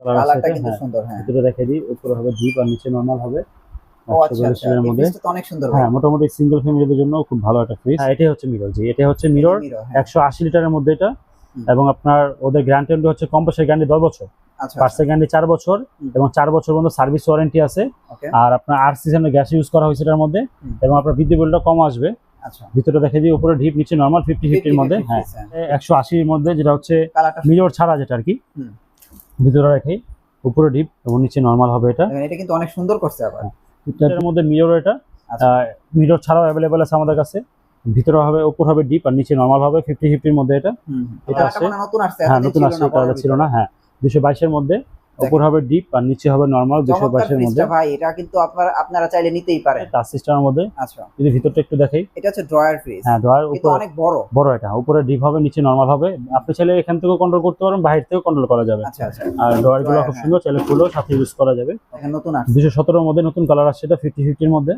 Colour কালারটা কিন্তু হ্যাঁ। সুন্দর হ্যাঁ। ভিতরে দেখে দিই উপরে হবে ডিপ আর নিচে নরমাল হবে। ও আচ্ছা আচ্ছা। এর এই মধ্যে ফ্রিজটা তো অনেক সুন্দর হ্যাঁ মোটামুটি সিঙ্গেল জন্য খুব ভালো একটা ফ্রিজ হ্যাঁ এটাই হচ্ছে মিরর জি। এটা হচ্ছে মিরর। একশো আশি লিটারের মধ্যে এটা। এবং আপনার ওদের গ্যারান্টি হচ্ছে কম্পাসের গ্যারান্টি দশ বছর। আচ্ছা পার্সের গ্যারান্টি চার বছর এবং চার বছর পর্যন্ত সার্ভিস ওয়ারেন্টি আছে। আর আপনার সিজনের গ্যাস ইউজ করা হয়েছে এটার মধ্যে। এবং আপনার বিদ্যুৎ বিলটা কম আসবে। আচ্ছা। ভিতরে দেখে দিই উপরে ডিপ নিচে নর্মাল ফিফটি ফিফটির মধ্যে। হ্যাঁ। একশো আশির মধ্যে যেটা হচ্ছে মিরর ছাড়া যেটা আর কি। ভিতরে রাখি উপরে ডিপ এবং নিচে নর্মাল হবে এটা। এটা কিন্তু অনেক সুন্দর করছে আবার। এটার মধ্যে মিরর এটা। আচ্ছা। মিরর ছাড়াও অ্যাভেলেবেল আছে আমাদের কাছে। ভিতরে হবে উপর হবে ডিপ আর নিচে নর্মাল হবে ফিফটি ফিফটির মধ্যে এটা। এটা আছে। মানে নতুন আসছে হ্যাঁ নতুন আসছে এটা ছিল না হ্যাঁ। দুশো বাইশের মধ্যে উপর হবে ডিপ আর নিচে হবে নর্মাল দুশো বাইশের মধ্যে। ভাই এটা কিন্তু আপনারা আপনারা চাইলে নিতেই পারেন। টাচ সিস্টেমের মধ্যে। আচ্ছা। যদি ভিতরটা একটু দেখাই। এটা হচ্ছে ড্রয়ার ফ্রিজ হ্যাঁ ড্রয়ার উপরে অনেক বড়। বড় এটা। উপরে ডিপ হবে নিচে নর্মাল হবে। আপনি চাইলে এখান থেকেও কন্ট্রোল করতে পারেন বাইরে থেকেও কন্ট্রোল করা যাবে। আচ্ছা আচ্ছা। আর ড্রয়ারগুলো খুব হ্যাঁ। সুন্দর চাইলে খুলেও সাথে ইউজ করা যাবে। নতুন আসছে। দুশো সতেরোর মধ্যে নতুন কালার আসছে এটা ফিফটি ফিফটির মধ্যে।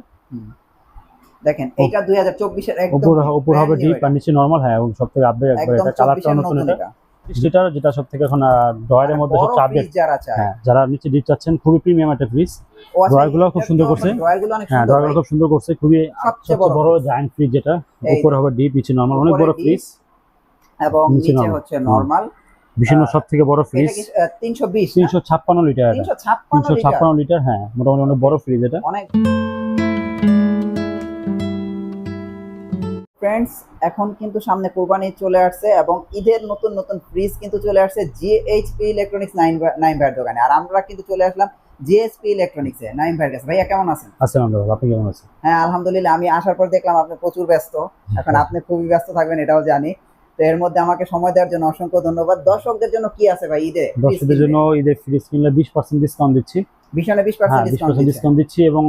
দেখেন এটা 2024 এর একদম উপর উপর হবে ডিপ আর নিচে নরমাল হ্যাঁ এবং সব থেকে আপডেট একবার একদম এটা। কালারটা নতুন এটা। লিটার যেটা সব থেকে এখন ড্রয়ারের মধ্যে বড় সবচেয়ে আপডেট যারা চায়। হ্যাঁ যারা নিচে ডিপ চাচ্ছেন খুবই প্রিমিয়াম একটা ফ্রিজ আচ্ছা, গুলো খুব সুন্দর করছে। মানে হ্যাঁ ড্রয়ার খুব সুন্দর করছে খুবই সবচেয়ে বড় জায়ান্ট ফ্রিজ যেটা। উপরে হবে ডিপ নিচে নর্মাল অনেক বড় ফ্রিজ এবং নিচে হচ্ছে নরমাল আহ, সব থেকে বড় ফ্রিজ কি 320 তিনশো ছাপ্পান্ন লিটার 356 তিনশো ছাপ্পান্ন লিটার হ্যাঁ মোটামুটি অনেক বড় ফ্রিজ এটা। অনেক ফ্রেন্ডস এখন কিন্তু সামনে কোরবানি চলে আসছে এবং ঈদের নতুন নতুন ফ্রিজ কিন্তু চলে আসছে জিএইচপি ইলেকট্রনিক্স নাইন নাইন ভাইয়ের দোকানে। আর আমরা কিন্তু চলে আসলাম জিএসপি ইলেকট্রনিক্সে নাইন ভাইয়ের কাছে ভাইয়া কেমন আছেন? আসসালাম আলাইকুম আপনি কেমন আছেন? হ্যাঁ আলহামদুলিল্লাহ আমি আসার পর দেখলাম আপনি প্রচুর ব্যস্ত। এখন আপনি খুবই ব্যস্ত থাকবেন এটাও জানি। তো এর মধ্যে আমাকে সময় দেওয়ার জন্য অসংখ্য ধন্যবাদ। দর্শকদের জন্য কি আছে ভাই ঈদে? দর্শকদের জন্য ঈদের ফ্রিজ কিনলে বিশ পার্সেন্ট ডিসকাউন্ট দিচ্ছি। ভীষণে বিশ হ্যাঁ পার্সেন্ট বিশ ডিসকাউন্ট দিচ্ছি। এবং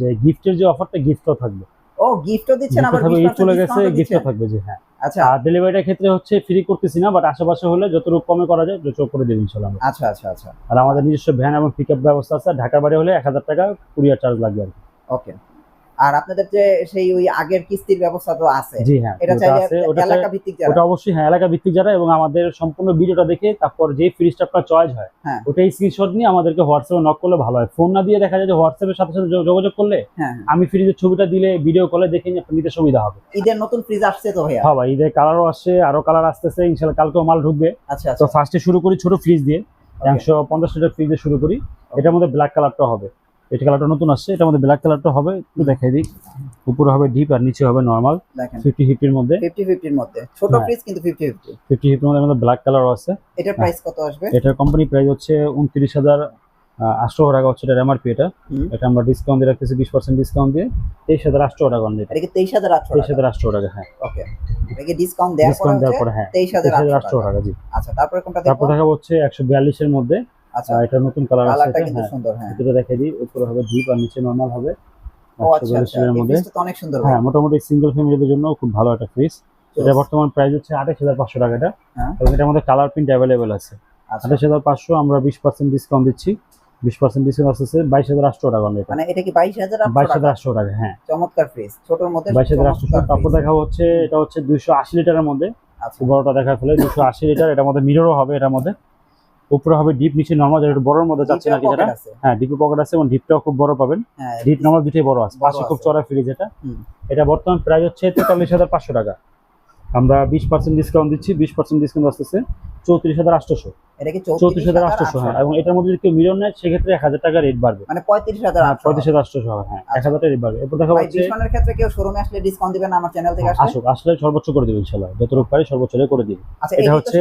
যে গিফটের যে অফারটা গিফটও থাকবে। ও গিফটও দিচ্ছেন আবার থাকবে, 20% ঈদ চলে গেছে গিফটও থাকবে যে হ্যাঁ। আচ্ছা। আর ডেলিভারিটার ক্ষেত্রে হচ্ছে ফ্রি করতেছি না বাট আশেপাশে হলে যতটুকু কমে করা যায় যত করে দেবেন ইনশাল্লাহ আমরা। আচ্ছা আচ্ছা আচ্ছা। আর আমাদের নিজস্ব ভ্যান এবং পিক আপ ব্যবস্থা আছে ঢাকার বাড়ি হলে এক হাজার টাকা কুরিয়ার চার্জ লাগবে আর কি। ওকে আর আপনাদের যে সেই ওই আগের কিস্তির ব্যবস্থা তো আছে জি হ্যাঁ এটা চাইলে এলাকা ভিত্তিক যারা ওটা অবশ্যই হ্যাঁ এলাকা ভিত্তিক যারা এবং আমাদের সম্পূর্ণ ভিডিওটা দেখে তারপর যে ফ্রিজটা আপনার চয়েস হয় হ্যাঁ। ওটাই স্ক্রিনশট নিয়ে আমাদেরকে হোয়াটসঅ্যাপে নক করলে ভালো হয়। ফোন না দিয়ে দেখা যায় যে হোয়াটসঅ্যাপের সাথে সাথে যোগাযোগ করলে হ্যাঁ আমি ফ্রিজের ছবিটা দিলে ভিডিও কলে দেখে নিয়ে নিতে সুবিধা হবে। ঈদের নতুন ফ্রিজ আসছে তো ভাইয়া? হ্যাঁ ভাই ঈদের কালারও আসছে আরও কালার আসতেছে ইনশাল্লাহ কালকেও মাল ঢুকবে। আচ্ছা তো আচ্ছা। ফার্স্টে শুরু করি ছোট ফ্রিজ দিয়ে Okay. একশো পঞ্চাশ লিটার ফ্রিজে শুরু করি। এটার মধ্যে ব্ল্যাক কালারটা হবে। এটা কালারটা নতুন আসছে এটা মধ্যে ব্ল্যাক কালারটা হবে একটু দেখাই দিই। উপরে হবে ডিপ আর নিচে হবে নর্মাল ফিফটি ফিফটির মধ্যে। ফিফটি ফিফটির মধ্যে। ছোট হ্যাঁ। ফ্রিজ কিন্তু ফিফটি ফিফটি ফিফটি ফিফটির মধ্যে আমাদের ব্ল্যাক কালার আছে। এটার প্রাইস কত আসবে? এটার কোম্পানি প্রাইস হচ্ছে উনত্রিশ হাজার আটশো টাকা হচ্ছে এটার এমআরপি এটা। এটা আমরা ডিসকাউন্ট দিয়ে রাখতেছি বিশ পার্সেন্ট ডিসকাউন্ট দিয়ে। তেইশ হাজার আটশো টাকা এটা কি তেইশ হাজার আটশো তেইশ টাকা? হাজার আটশো টাকা হ্যাঁ। ওকে এটা কি ডিসকাউন্ট দেওয়ার পরে হ্যাঁ। তেইশ হাজার আটশো টাকা। জি। আচ্ছা তারপরে কোনটা তারপর দেখব? দেখা হচ্ছে একশো বিয়াল্লিশের মধ্যে। আচ্ছা। এটা নতুন কালার আছে কালারটা কিন্তু হ্যাঁ সুন্দর হ্যাঁ। ভিতরে দেখে দিই উপরে হবে ডিপ আর নিচে নর্মাল হবে। ও আচ্ছা আচ্ছা। 142 এর এই মধ্যে। ফ্রিজটা তো অনেক সুন্দর হ্যাঁ মোটামুটি সিঙ্গেল ফ্যামিলিদের জন্য খুব ভালো একটা ফ্রিজ এটা বর্তমান প্রাইস হচ্ছে আঠাশ হাজার পাঁচশো টাকা এটা। হ্যাঁ। এবং এটার মধ্যে কালার প্রিন্ট অ্যাভেলেবেল আছে। আচ্ছা। আঠাশ হাজার পাঁচশো আমরা বিশ পার্সেন্ট ডিসকাউন্ট দিচ্ছি। বিশ পার্সেন্ট ডিসকাউন্ট আসতেছে বাইশ হাজার আটশো টাকা মানে এটা কি বাইশ হাজার বাইশ আটশো হাজার টাকা আটশো টাকা হ্যাঁ। চমৎকার ফ্রিজ ছোটর মধ্যে বাইশ হাজার আটশো চমৎকার তারপর দেখা হচ্ছে এটা হচ্ছে দুইশো আশি লিটারের মধ্যে। আচ্ছা। বড়টা দেখা ফেলে দুশো আশি লিটার এটার মধ্যে মিররও হবে এটার মধ্যে। উপরে হবে ডিপ নিচে নর্মাল যেটা একটু বড়র মধ্যে যাচ্ছে নাকি আছে। হ্যাঁ ডিপে পকেট আছে এবং ডিপটাও খুব বড় পাবেন। হ্যাঁ ডিপ নর্মাল দুটোই বড় আছে। পাশে খুব চড়া ফ্রিজ এটা এটা বর্তমান প্রাইস হচ্ছে তেতাল্লিশ হাজার পাঁচশো টাকা। আমরা বিশ পার্সেন্ট ডিসকাউন্ট দিচ্ছি বিশ পার্সেন্ট ডিসকাউন্ট আসতেছে। চৌত্রিশ হাজার আটশোশো। এটা কি চৌত্রিশ হাজার আটশোশো হ্যাঁ। এবং এটার মধ্যে যদি কেউ মিরর নেয় সেক্ষেত্রে এক হাজার টাকা রেট বাড়বে। মানে পঁয়ত্রিশ হাজার হ্যাঁ পঁয়ত্রিশ হাজার আটশোশো হ্যাঁ এক হাজার টাকা রেট বাড়বে। এরপর দেখা ভাই হচ্ছে ক্ষেত্রে কেউ শোরুমে আসলে ডিসকাউন্ট দিবেন আমার চ্যানেল থেকে আসুক আসলে সর্বোচ্চ করে পারি সর্বোচ্চ করে আচ্ছা এটা হচ্ছে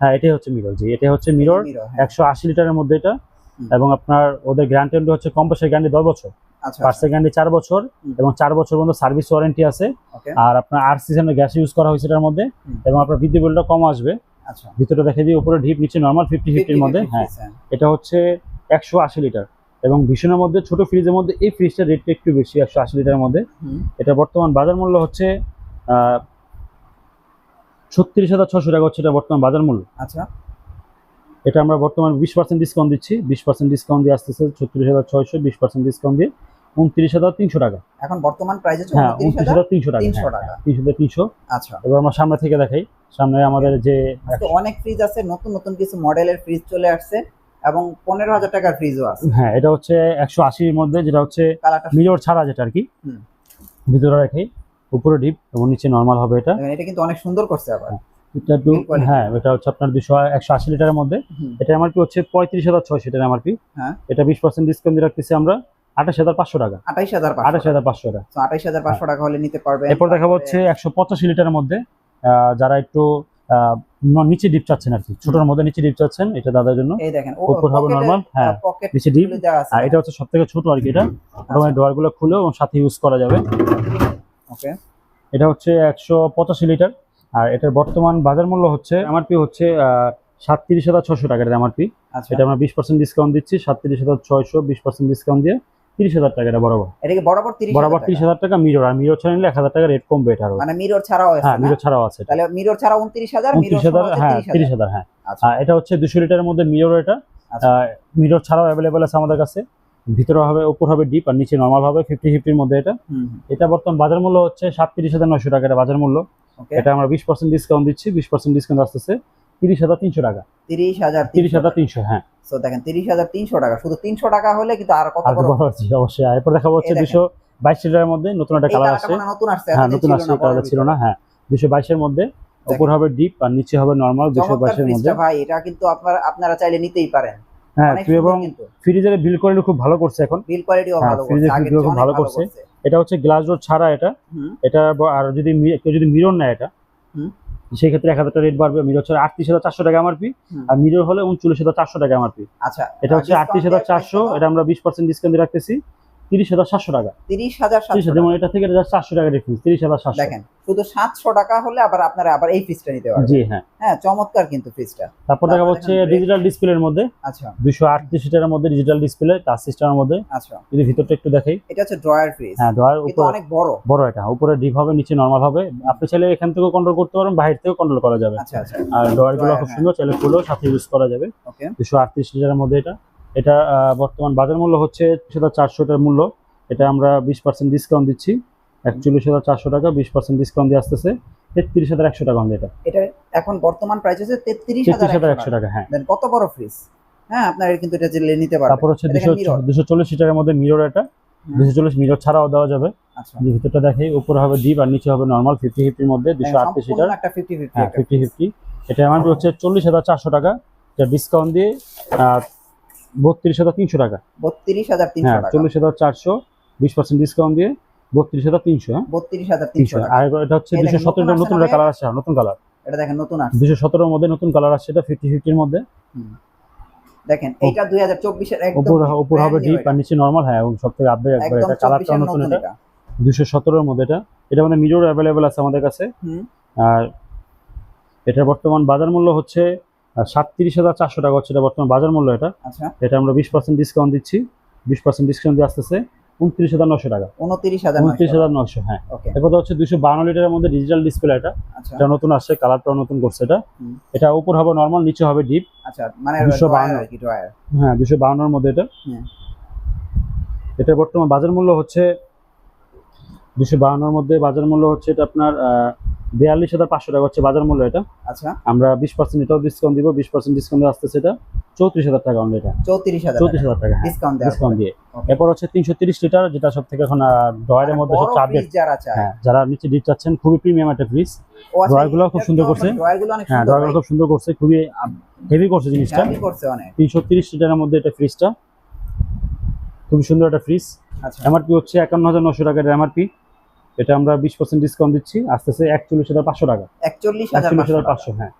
হ্যাঁ এটাই হচ্ছে মিরর জি। এটা হচ্ছে মিরর একশো আশি লিটারের মধ্যে এটা। এবং আপনার ওদের গ্যারান্টি হচ্ছে কম্পাসের গ্যারান্টি দশ বছর। আচ্ছা পার্সের চার বছর এবং চার বছর পর্যন্ত সার্ভিস ওয়ারেন্টি আছে। আর আপনার সিজনের গ্যাস ইউজ করা হয়েছে এটার মধ্যে। এবং আপনার বিদ্যুৎ বিলটা কম আসবে। আচ্ছা। ভিতরে দেখে দিই উপরে ঢিপ নিচে নর্মাল ফিফটি ফিফটির মধ্যে হ্যাঁ। এটা হচ্ছে একশো আশি লিটার। এবং ভীষণের মধ্যে ছোট ফ্রিজের মধ্যে এই ফ্রিজটার রেটটা একটু বেশি একশো আশি লিটারের মধ্যে। এটা বর্তমান বাজার মূল্য হচ্ছে ছত্রিশ হাজার ছশো টাকা হচ্ছে এটা বর্তমান বাজার মূল্য। আচ্ছা। এটা আমরা বর্তমান বিশ পার্সেন্ট ডিসকাউন্ট দিচ্ছি। বিশ পার্সেন্ট ডিসকাউন্ট দিয়ে আসতেছে ছত্রিশ হাজার ছয়শো বিশ পার্সেন্ট ডিসকাউন্ট দিয়ে। উনত্রিশ হাজার তিনশো টাকা। এখন বর্তমান প্রাইস হচ্ছে হ্যাঁ উনত্রিশ হাজার তিনশো টাকা। তিনশো হ্যাঁ, টাকা। তিনশো তিনশো। আচ্ছা। এবার আমরা সামনে থেকে দেখাই। সামনে আমাদের যে অনেক ফ্রিজ আছে নতুন নতুন কিছু মডেলের ফ্রিজ চলে আসছে এবং পনেরো হাজার টাকার ফ্রিজও আছে। হ্যাঁ এটা হচ্ছে একশো আশির মধ্যে যেটা হচ্ছে মিরর ছাড়া যেটা আর কি। ভিতরে রেখে উপরে ডিপ এবং নিচে নর্মাল হবে এটা। এটা কিন্তু অনেক সুন্দর করছে আবার। এটা একটু হ্যাঁ এটা হচ্ছে আপনার দুশো একশো আশি লিটারের মধ্যে। এটা এমআরপি হচ্ছে পঁয়ত্রিশ হাজার ছয়শো এটার এমআরপি হ্যাঁ। এটা বিশ পার্সেন্ট ডিসকাউন্ট দিয়ে রাখতেছি আমরা। আঠাশ হাজার পাঁচশো টাকা। আঠাইশ হাজার আঠাশ হাজার পাঁচশো টাকা। হাজার পাঁচশো টাকা হলে নিতে পারবেন। এরপর হচ্ছে একশো পঁচাশি লিটারের মধ্যে যারা একটু নিচে ডিপ চাচ্ছেন আর কি। ছোটোর মধ্যে নিচে ডিপ চাচ্ছেন এটা দাদার জন্য। এই দেখেন উপর হবে normal, হ্যাঁ, নিচে ডিপ। আর এটা হচ্ছে সব থেকে ছোট আর কি এটা। ডোয়ারগুলো খুলে এবং সাথে ইউজ করা যাবে। ওকে। এটা হচ্ছে একশো পঁচাশি লিটার। আর এটার বর্তমান বাজার মূল্য হচ্ছে এমআরপি হচ্ছে সাতত্রিশ হাজার ছশো টাকার এমআরপি আচ্ছা। এটা আমরা বিশ পার্সেন্ট ডিসকাউন্ট দিচ্ছি সাতত্রিশ হাজার ছয়শো বিশ পার্সেন্ট ডিসকাউন্ট দিয়ে। তিরিশ হাজার টাকা বরাবর। এটা কি বরাবর তিরিশ বরাবর তিরিশ হাজার টাকা মিরর আর মিরর ছাড়া নিলে এক হাজার টাকা রেট কমবে এটা আরও মানে মিরর ছাড়াও আছে হ্যাঁ মিরর ছাড়াও আছে তাহলে মিরর ছাড়া উনত্রিশ হাজার মিরর উনত্রিশ হাজার হ্যাঁ তিরিশ হাজার। হ্যাঁ। আচ্ছা। এটা হচ্ছে দুশো লিটারের মধ্যে মিরর এটা। আচ্ছা। মিরর ছাড়াও অ্যাভেলেবেল আছে আমাদের কাছে। ভিতরে হবে উপর হবে ডিপ আর নিচে নর্মাল হবে ফিফটি ফিফটির মধ্যে এটা। এটা বর্তমান বাজার মূল্য হচ্ছে সাতত্রিশ হাজার নশো টাকা এটা বাজার মূল্য। এটা আমরা বিশ পার্সেন্ট ডিসকাউন্ট দিচ্ছি বিশ পার্সেন্ট ডিসকাউন্ট আসতেছে। তিরিশ হাজার তিনশো টাকা। তিরিশ হাজার তিরিশ হাজার তিনশো হ্যাঁ। তো দেখেন তিরিশ হাজার তিনশো টাকা। শুধু তিনশো টাকা হলে কিন্তু আর কত বড় আছে অবশ্যই। এরপর দেখাবো হচ্ছে দুশো বাইশ লিটারের মধ্যে নতুন একটা কালার আছে নতুন আসছে হ্যাঁ নতুন আসছে কালার ছিল না হ্যাঁ। দুশো বাইশের মধ্যে। উপর হবে ডিপ আর নিচে হবে নর্মাল দুশো বাইশের মধ্যে। ভাই এটা কিন্তু আপনারা আপনারা চাইলে নিতেই পারেন। হ্যাঁ এবং ফ্রিজের বিল কোয়ালিটি খুব ভালো করছে এখন। বিল কোয়ালিটিও হ্যাঁ, ভালো ফ্রিজের ফ্রিজগুলো খুব ভালো করছে। এটা হচ্ছে গ্লাস ডোর ছাড়া এটা। এটা আর যদি কেউ যদি মিরর নেয় এটা হুম। সেই ক্ষেত্রে এক হাজার টাকা রেট বাড়বে। মিরর হচ্ছে আটত্রিশ হাজার চারশো টাকা এমআরপি। আর মিরর হলে উনচল্লিশ হাজার চারশো টাকা এমআরপি আচ্ছা এটা হচ্ছে আটত্রিশ হাজার চারশো এটা আমরা বিশ পার্সেন্ট ডিসকাউন্ট রাখতেছি। তিরিশ হাজার সাতশো টাকা। তিরিশ হাজার সাতশো যেমন এটা থেকে চারশো টাকা ডিফারেন্স তিরিশ হাজার সাতশো। দেখেন শুধু সাতশো টাকা হলে আবার আপনারা আবার এই ফ্রিজটা নিতে পারবেন। জি হ্যাঁ। হ্যাঁ চমৎকার কিন্তু ফ্রিজটা তারপর দেখা হচ্ছে ডিজিটাল ডিসপ্লের মধ্যে আচ্ছা। দুশো আটত্রিশ লিটারের মধ্যে ডিজিটাল ডিসপ্লে টাচ সিস্টেমের মধ্যে। আচ্ছা। যদি ভিতরটা একটু দেখাই। এটা হচ্ছে ড্রয়ার ফ্রিজ হ্যাঁ ড্রয়ার উপরে অনেক বড়। বড় এটা উপরে ডিপ হবে নিচে নর্মাল হবে। আপনি চাইলে এখান থেকেও কন্ট্রোল করতে পারেন বাইরে থেকেও কন্ট্রোল করা যাবে। আচ্ছা আচ্ছা। আর ড্রয়ারগুলো খুব হ্যাঁ। সুন্দর চাইলে খুলেও সাথে ইউজ করা যাবে। ওকে দুশো আটত্রিশ লিটারের মধ্যে এটা। এটা বর্তমান বাজার মূল্য হচ্ছে সেটা চারশোটার মূল্য। এটা আমরা বিশ পার্সেন্ট ডিসকাউন্ট দিচ্ছি। একচল্লিশ হাজার চারশো টাকা বিশ পার্সেন্ট ডিসকাউন্ট দিয়ে আসতেছে। তেত্রিশ হাজার একশো টাকা আমাদের এটা। এটা এখন বর্তমান প্রাইস হচ্ছে তেত্রিশ হাজার হাজার একশো টাকা হ্যাঁ। কত বড় ফ্রিজ হ্যাঁ আপনারা কিন্তু এটা জেলে নিতে পারবেন। তারপর হচ্ছে দুশো দুশো চল্লিশ লিটারের মধ্যে মিরর এটা। দুশো চল্লিশ মিরর ছাড়াও দেওয়া যাবে। আচ্ছা। যে ভিতরটা দেখে উপরে হবে ডিপ আর নিচে হবে নর্মাল ফিফটি ফিফটির মধ্যে দুশো হ্যাঁ, আটত্রিশ সম্পূর্ণ লিটার একটা ফিফটি ফিফটি ফিফটি ফিফটি এটা এমআরপি হচ্ছে চল্লিশ হাজার চারশো টাকা। এটা ডিসকাউন্ট দিয়ে বত্রিশ হাজার তিনশো টাকা। বত্রিশ হাজার তিনশো হ্যাঁ চল্লিশ হাজার চারশো বিশ পার্সেন্ট ডিসকাউন্ট দিয়ে বত্রিশ হাজার তিনশো হ্যাঁ? বত্রিশ হাজার তিনশো আর এটা হচ্ছে দুশো নতুন কালার আসছে নতুন কালার এটা দেখেন নতুন আসছে। দুশো সতেরোর মধ্যে নতুন কালার আসছে এটা ফিফটি ফিফটির মধ্যে। দেখেন এইটা দুই হাজার চব্বিশের উপর উপর হবে ডিপ আর নিচে নর্মাল হ্যাঁ এবং সব থেকে আপডেট একবার এটা কালারটা নতুন এটা। দুশো সতেরোর মধ্যে এটা। এটা আমাদের মিরর অ্যাভেলেবেল আছে আমাদের কাছে। আর এটার বর্তমান বাজার মূল্য হচ্ছে সাতত্রিশ হাজার চারশো টাকা হচ্ছে এটা বর্তমান বাজার মূল্য এটা। আচ্ছা। এটা আমরা বিশ পার্সেন্ট ডিসকাউন্ট দিচ্ছি। বিশ পার্সেন্ট ডিসকাউন্ট দিয়ে আসতেছে উনত্রিশ হাজার নশো টাকা। উনত্রিশ হাজার উনত্রিশ হাজার নশো হ্যাঁ। এরপর হচ্ছে দুশো বান্ন লিটারের মধ্যে ডিজিটাল ডিসপ্লে এটা। আচ্ছা। এটা নতুন আসছে কালারটাও নতুন করছে এটা। এটা উপর হবে নর্মাল নিচে হবে ডিপ আচ্ছা মানে 252 ড্রয়ার আর কি ড্রয়ার হ্যাঁ দুশো বাউন্নের মধ্যে এটা। এটা বর্তমান বাজার মূল্য হচ্ছে দুশো বাউন্নের মধ্যে বাজার মূল্য হচ্ছে এটা আপনার বিয়াল্লিশ হাজার পাঁচশো টাকা হচ্ছে বাজার মূল্য এটা। আচ্ছা। আমরা বিশ পার্সেন্ট এটাও ডিসকাউন্ট দিব বিশ পার্সেন্ট ডিসকাউন্ট আসতেছে এটা চৌত্রিশ হাজার টাকা অনলি এটা। চৌত্রিশ হাজার চৌত্রিশ হাজার টাকা। হ্যাঁ ডিসকাউন্ট ডিসকাউন্ট দিয়ে। এরপর হচ্ছে তিনশো তিরিশ লিটার যেটা সব থেকে এখন ড্রয়ারের মধ্যে যারা চায়। হ্যাঁ যারা নিচে ডিপ চাচ্ছেন খুবই প্রিমিয়াম একটা ফ্রিজ আচ্ছা, গুলো খুব সুন্দর করছে। মানে হ্যাঁ ড্রয়ারগুলো খুব সুন্দর করছে খুবই হেভি করছে জিনিসটা। হেভি তিনশো তিরিশ লিটারের মধ্যে এটা ফ্রিজটা খুবই সুন্দর একটা ফ্রিজ আচ্ছা। এমআরপি হচ্ছে একান্ন হাজার নশো টাকার এমআরপি এটা আমরা বিশ পার্সেন্ট ডিসকাউন্ট দিচ্ছি আসতেছে একচল্লিশ হাজার পাঁচশো টাকা। একচল্লিশ হাজার পাঁচশো হ্যাঁ।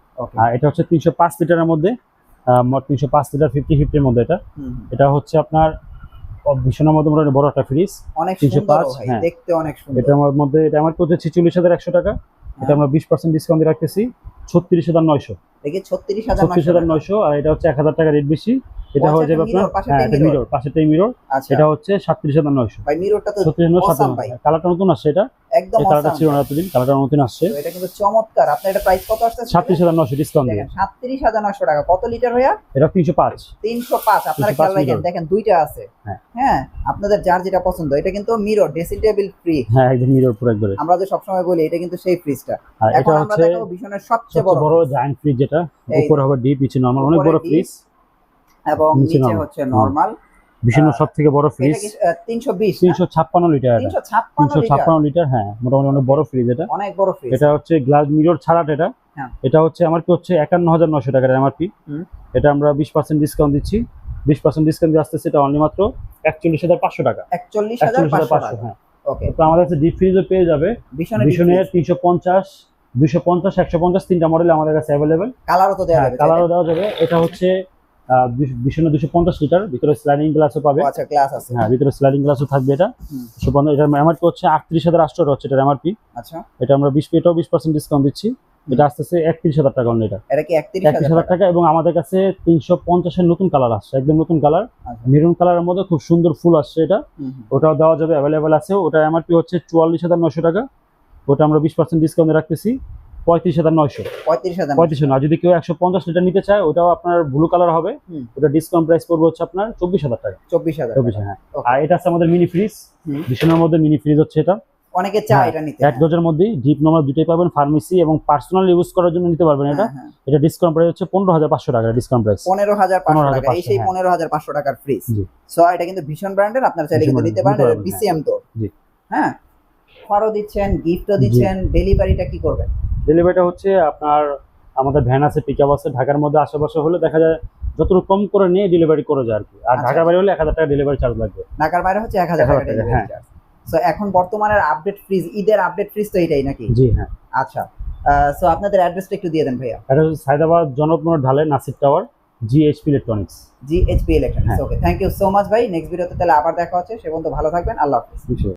আর এটা হচ্ছে তিনশো পাঁচ লিটারের মধ্যে তিনশো পাঁচ লিটার ফিফটি ফিফটির মধ্যে এটা। এটা হচ্ছে আপনার ভীষণের মধ্যে মোটামুটি বড় একটা ফ্রিজ অনেক 305 সুন্দর হ্যাঁ। দেখতে অনেক সুন্দর। এটার মধ্যে এটা আমার ছেচল্লিশ হাজার একশো টাকা এটা হ্যাঁ। আমরা বিশ পার্সেন্ট ডিসকাউন্ট রাখতেছি ছত্রিশ হাজার নয়শো। দেখি ছত্রিশ হাজার নয়শো আর এটা হচ্ছে এক হাজার টাকা রেট বেশি। এটা আচ্ছা, হয়ে যাবে আপনার হ্যাঁ এটা মিরর পাশেরটাই মিরর আচ্ছা। এটা হচ্ছে সাতত্রিশ হাজার নয়শো। ভাই মিররটা তো কালারটা নতুন আসছে এটা? একদম কালারটা ছিল না এতদিন কালারটা নতুন আসছে। এটা কিন্তু চমৎকার। আপনার এটা প্রাইস কত আসছে সাতত্রিশ হাজার নয়শো ডিসকাউন্ট দিয়ে। সাতত্রিশ হাজার নয়শো টাকা। কত লিটার ভাইয়া? এটা তিনশো পাঁচ। তিনশো পাঁচ। আপনারা খেয়াল রাখেন দেখেন দুইটা আছে। হ্যাঁ। হ্যাঁ আপনাদের যার যেটা পছন্দ এটা কিন্তু মিরর ড্রেসিং টেবিল ফ্রি হ্যাঁ একদম মিরর পুরো একবারে। আমরা যে সবসময় বলি এটা কিন্তু সেই ফ্রিজটা এটা এখন আমরা হচ্ছে দেখাবো ভীষণের সবচেয়ে বড় বড় জায়ান্ট ফ্রিজ যেটা উপরে হবে ডিপ অনেক বড় ফ্রিজ এবং নিচে হচ্ছে নরমাল ভীষণ সব থেকে বড় ফ্রিজ তিনশো বিশ তিনশো ছাপ্পান্ন লিটার তিনশো ছাপ্পান্ন লিটার হ্যাঁ। মোটামুটি অনেক বড় ফ্রিজ এটা। অনেক বড় ফ্রিজ এটা হচ্ছে গ্লাস মিরর ছাড়াটা এটা। হ্যাঁ। এটা হচ্ছে আমার কি হচ্ছে একান্ন হাজার নশো টাকার এমআরপি এটা আমরা বিশ পার্সেন্ট ডিসকাউন্ট দিচ্ছি। বিশ পার্সেন্ট ডিসকাউন্ট দিয়ে আসতেছে এটা অনলি মাত্র একচল্লিশ হাজার পাঁচশো টাকা। একচল্লিশ হাজার পাঁচশো হ্যাঁ। তো আমাদের কাছে ডিপ ফ্রিজও পেয়ে যাবে। ভীষণের ভীষণের তিনশো পঞ্চাশ দুশো পঞ্চাশ একশো পঞ্চাশ তিনটা মডেল আমাদের কাছে অ্যাভেলেবেল কালারও তো দেওয়া হ্যাঁ যাবে কালারও দেওয়া যাবে। এটা হচ্ছে দুশো পঞ্চাশ লিটার ভিতরে স্লাইডিং গ্লাসও পাবে। আচ্ছা আছে। হ্যাঁ ভিতরে স্লাইডিং গ্লাসও থাকবে এটা। দুশো পঞ্চাশ এটা এমআরপি হচ্ছে আটত্রিশ হাজার আটশো হচ্ছে এমআরপি আচ্ছা। এটা আমরা বিশ এটাও বিশ পার্সেন্ট ডিসকাউন্ট দিচ্ছি। এটা আসতেছে একত্রিশ হাজার টাকা এটা। একত্রিশ হাজার টাকা? এবং আমাদের কাছে তিনশো পঞ্চাশের নতুন কালার আসছে একদম নতুন কালার আচ্ছা। মেরুন কালারের মধ্যে খুব সুন্দর ফুল আসছে এটা। ওটাও দেওয়া যাবে অ্যাভেলেবেল আছে। ওটা এমআরপি হচ্ছে চুয়াল্লিশ হাজার নশো টাকা। ওটা আমরা বিশ পার্সেন্ট ডিসকাউন্টে রাখতেছি। পঁয়ত্রিশ হাজার নয়শো। পঁয়ত্রিশ হাজার পঁয়ত্রিশ না যদি কেউ একশো পঞ্চাশ লিটার নিতে চায় ওটাও আপনার ব্লু কালার হবে। ওটা ডিসকাউন্ট প্রাইস পড়বে হচ্ছে আপনার চব্বিশ হাজার টাকা। চব্বিশ হাজার চব্বিশ হ্যাঁ। আর এটা আছে আমাদের মিনি ফ্রিজ। ভীষণের মধ্যে মিনি ফ্রিজ হচ্ছে এটা। অনেকে চায় এটা নিতে। এক ডোজের মধ্যেই ডিপ নর্মাল দুটোই পাবেন ফার্মেসি এবং পার্সোনাল ইউজ করার জন্য নিতে পারবেন এটা। হ্যাঁ, হ্যাঁ। এটা ডিসকাউন্ট প্রাইস হচ্ছে পনেরো হাজার পাঁচশো টাকা ডিসকাউন্ট প্রাইস পনেরো হাজার পাঁচশো টাকা। এই সেই হ্যাঁ। পনেরো হাজার পাঁচশো টাকার ফ্রিজ। সো এটা কিন্তু ভীষণ ব্র্যান্ডের আপনারা চাইলে কিন্তু নিতে পারেন। বিসিএম তো। হ্যাঁ। খরও দিচ্ছেন গিফটও। দিচ্ছেন ডেলিভারিটা কি করবেন? ডেলিভারিটা হচ্ছে আপনার আমাদের ভ্যান আছে পিক আছে ঢাকার মধ্যে আশেপাশে হলে দেখা যায় যতটুকু কম করে নিয়ে ডেলিভারি করে যায় আর কি। আর আচ্ছা। ঢাকার বাইরে হলে এক হাজার টাকা ডেলিভারি চার্জ লাগবে। ঢাকার বাইরে হচ্ছে এক হাজার টাকা হ্যাঁ। সো এখন বর্তমানের আপডেট ফ্রিজ ঈদের আপডেট ফ্রিজ তো এটাই নাকি? জি হ্যাঁ। আচ্ছা। সো আপনাদের অ্যাড্রেসটা একটু দিয়ে দেন ভাইয়া। এটা হচ্ছে সায়দাবাদ জনপদ ঢালে Nasir tower GHP electronics G HP electronics. Okay thank you so much ভাই। নেক্সট ভিডিওতে তাহলে আবার দেখা হচ্ছে সে পর্যন্ত ভালো থাকবেন আল্লাহ হাফিজ।